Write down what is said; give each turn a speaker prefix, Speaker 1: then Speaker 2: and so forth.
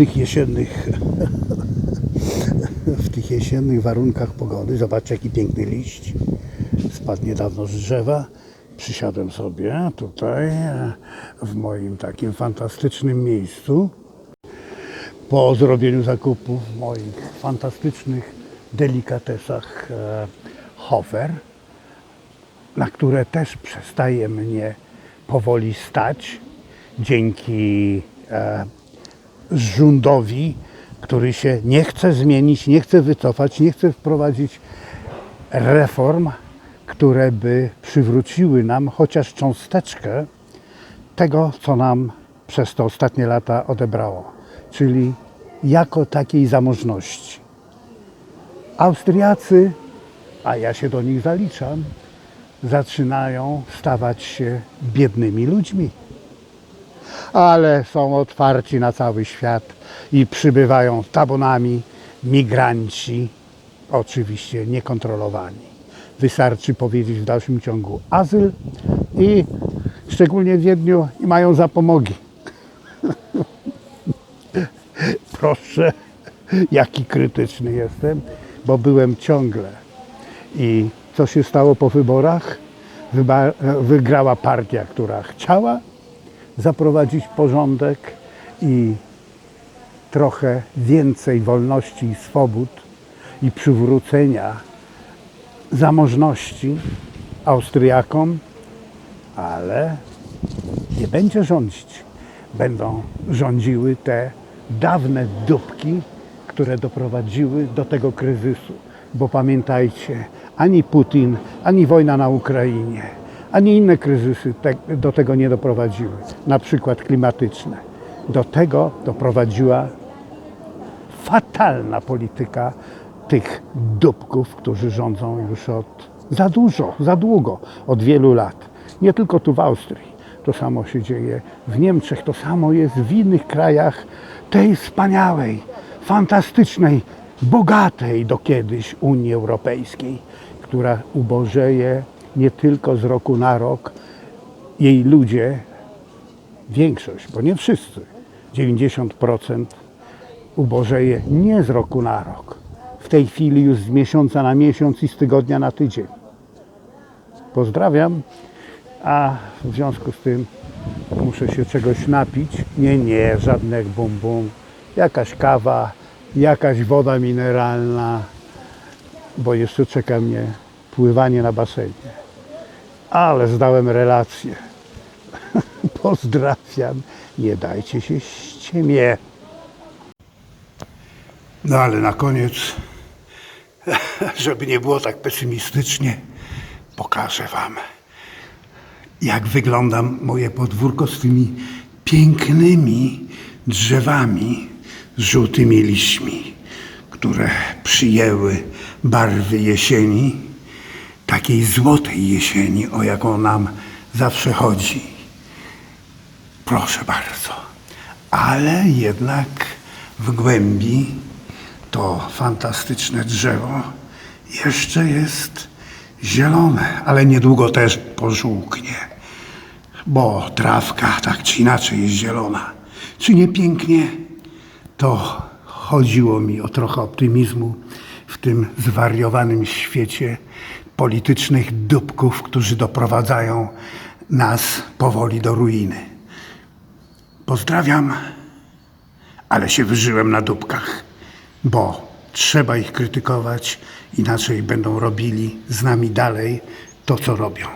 Speaker 1: tych jesiennych w tych jesiennych warunkach pogody. Zobaczcie jaki piękny liść. Spadł niedawno z drzewa. Przysiadłem sobie tutaj e, w moim takim fantastycznym miejscu po zrobieniu zakupów w moich fantastycznych delikatesach e, Hofer, na które też przestaje mnie powoli stać dzięki rządowi, który się nie chce zmienić, nie chce wycofać, nie chce wprowadzić reform, które by przywróciły nam chociaż cząsteczkę tego, co nam przez te ostatnie lata odebrało, czyli jako takiej zamożności. Austriacy, a ja się do nich zaliczam, zaczynają stawać się biednymi ludźmi. Ale są otwarci na cały świat i przybywają tabunami migranci, oczywiście niekontrolowani. Wystarczy powiedzieć w dalszym ciągu azyl i szczególnie w Wiedniu i mają zapomogi. Proszę, jaki krytyczny jestem, bo byłem ciągle. I co się stało po wyborach? Wygrała partia, która chciała zaprowadzić porządek i trochę więcej wolności i swobód i przywrócenia zamożności Austriakom, ale nie będzie rządzić. Będą rządziły te dawne dupki, które doprowadziły do tego kryzysu. Bo pamiętajcie, ani Putin, ani wojna na Ukrainie, ani inne kryzysy te, do tego nie doprowadziły. Na przykład klimatyczne. Do tego doprowadziła fatalna polityka tych dupków, którzy rządzą już od za dużo, za długo, od wielu lat. Nie tylko tu w Austrii. To samo się dzieje w Niemczech, to samo jest w innych krajach tej wspaniałej, fantastycznej, bogatej do kiedyś Unii Europejskiej, która ubożeje nie tylko z roku na rok. Jej ludzie, większość, bo nie wszyscy, 90% ubożeje nie z roku na rok. W tej chwili już z miesiąca na miesiąc i z tygodnia na tydzień. Pozdrawiam, a w związku z tym muszę się czegoś napić. Nie, nie, żadnych bum bum. Jakaś kawa, jakaś woda mineralna, bo jeszcze czeka mnie pływanie na basenie. Ale zdałem relację. Pozdrawiam. Nie dajcie się ściemie. No ale na koniec, żeby nie było tak pesymistycznie, pokażę Wam, jak wygląda moje podwórko z tymi pięknymi drzewami z żółtymi liśćmi, które przyjęły barwy jesieni, takiej złotej jesieni, o jaką nam zawsze chodzi. Proszę bardzo. Ale jednak w głębi to fantastyczne drzewo jeszcze jest zielone, ale niedługo też pożółknie, bo trawka tak czy inaczej jest zielona. Czy nie pięknie? To chodziło mi o trochę optymizmu w tym zwariowanym świecie politycznych dupków, którzy doprowadzają nas powoli do ruiny. Pozdrawiam, ale się wyżyłem na dupkach, bo trzeba ich krytykować, inaczej będą robili z nami dalej to, co robią.